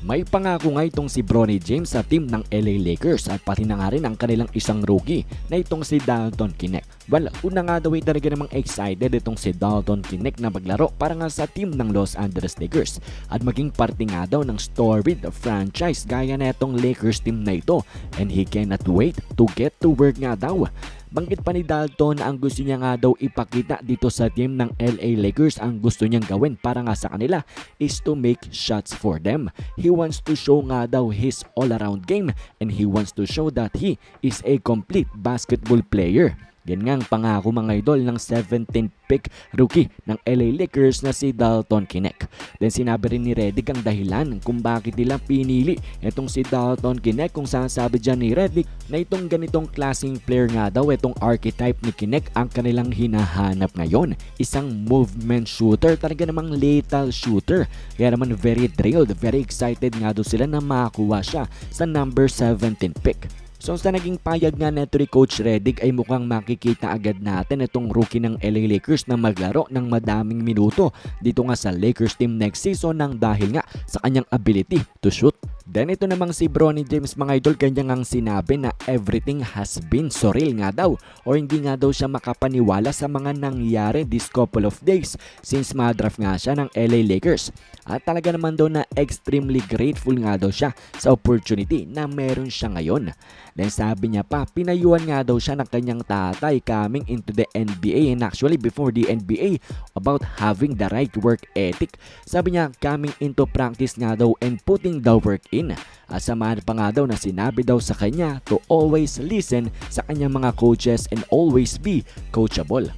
May pangako nga itong si Bronny James sa team ng LA Lakers at pati na nga rin ang kanilang isang rookie na itong si Dalton Kinect. Well, una nga daw talaga namang excited itong si Dalton Kinect na maglaro para nga sa team ng Los Angeles Lakers at maging parte nga daw ng storied franchise gaya na itong Lakers team na ito and he cannot wait to get to work nga daw. Banggit pa ni Dalton na ang gusto niya nga daw ipakita dito sa team ng LA Lakers ang gusto niyang gawin para nga sa kanila is to make shots for them. He wants to show nga daw his all-around game and he wants to show that he is a complete basketball player. Yan nga ang pangako mga idol ng 17th pick rookie ng LA Lakers na si Dalton Kinect. Then sinabi rin ni Redick ang dahilan kung bakit nila pinili itong si Dalton Kinect kung saan sabi dyan ni Redick na itong ganitong klaseng player nga daw itong archetype ni Kinect ang kanilang hinahanap ngayon. Isang movement shooter, talaga namang lethal shooter. Kaya naman very thrilled, very excited nga daw sila na makakuha siya sa number 17 pick. So sa naging payag nga neto ni Coach Redick ay mukhang makikita agad natin itong rookie ng LA Lakers na maglaro ng madaming minuto dito nga sa Lakers team next season nang dahil nga sa kanyang ability to shoot. Then ito namang si Bronny James mga idol kanya ngang sinabi na everything has been surreal nga daw or hindi nga daw siya makapaniwala sa mga nangyari this couple of days since madraft nga siya ng LA Lakers. At talaga naman daw na extremely grateful nga daw siya sa opportunity na meron siya ngayon. Then sabi niya pa, pinayuhan nga daw siya ng kanyang tatay coming into the NBA and actually before the NBA about having the right work ethic. Sabi niya, coming into practice nga daw and putting the work in. At samahan pa nga daw na sinabi daw sa kanya to always listen sa kanyang mga coaches and always be coachable.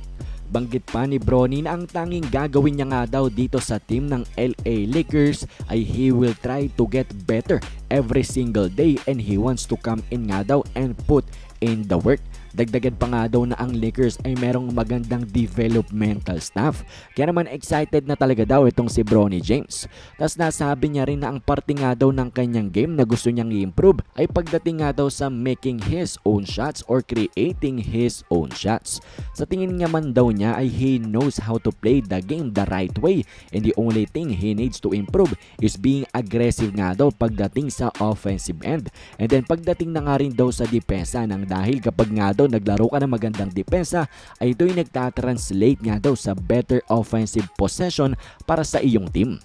Banggit pa ni Bronny na ang tanging gagawin niya nga daw dito sa team ng LA Lakers ay he will try to get better every single day and he wants to come in nga daw and put in the work. Dagdagan pa nga daw na ang Lakers ay merong magandang developmental staff. Kaya naman excited na talaga daw itong si Bronny James. Tapos nasabi niya rin na ang parte nga daw ng kanyang game na gusto niyang i-improve ay pagdating nga daw sa making his own shots or creating his own shots. Sa tingin niya man daw niya ay he knows how to play the game the right way and the only thing he needs to improve is being aggressive nga daw pagdating sa offensive end. And then pagdating na nga rin daw sa depensa nang dahil kapag nga daw naglaro ka ng magandang depensa ay ito'y nagtatranslate nga daw sa better offensive possession para sa iyong team.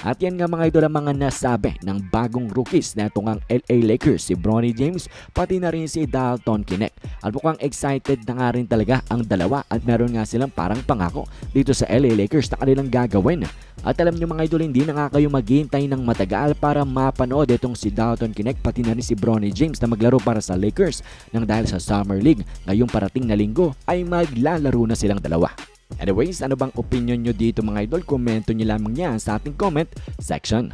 At yan nga mga idol ang mga nasabi ng bagong rookies na itong ang LA Lakers, si Bronny James, pati na rin si Dalton Kinect. At mukhang excited na nga rin talaga ang dalawa at meron nga silang parang pangako dito sa LA Lakers na kanilang gagawin. At alam nyo mga idol, hindi na nga kayo maghihintay ng matagal para mapanood itong si Dalton Kinect pati na rin si Bronny James na maglaro para sa Lakers nang dahil sa Summer League ngayong parating na linggo ay maglalaro na silang dalawa. Anyways, ano bang opinion nyo dito mga idol? Komento nyo lamang yan sa ating comment section.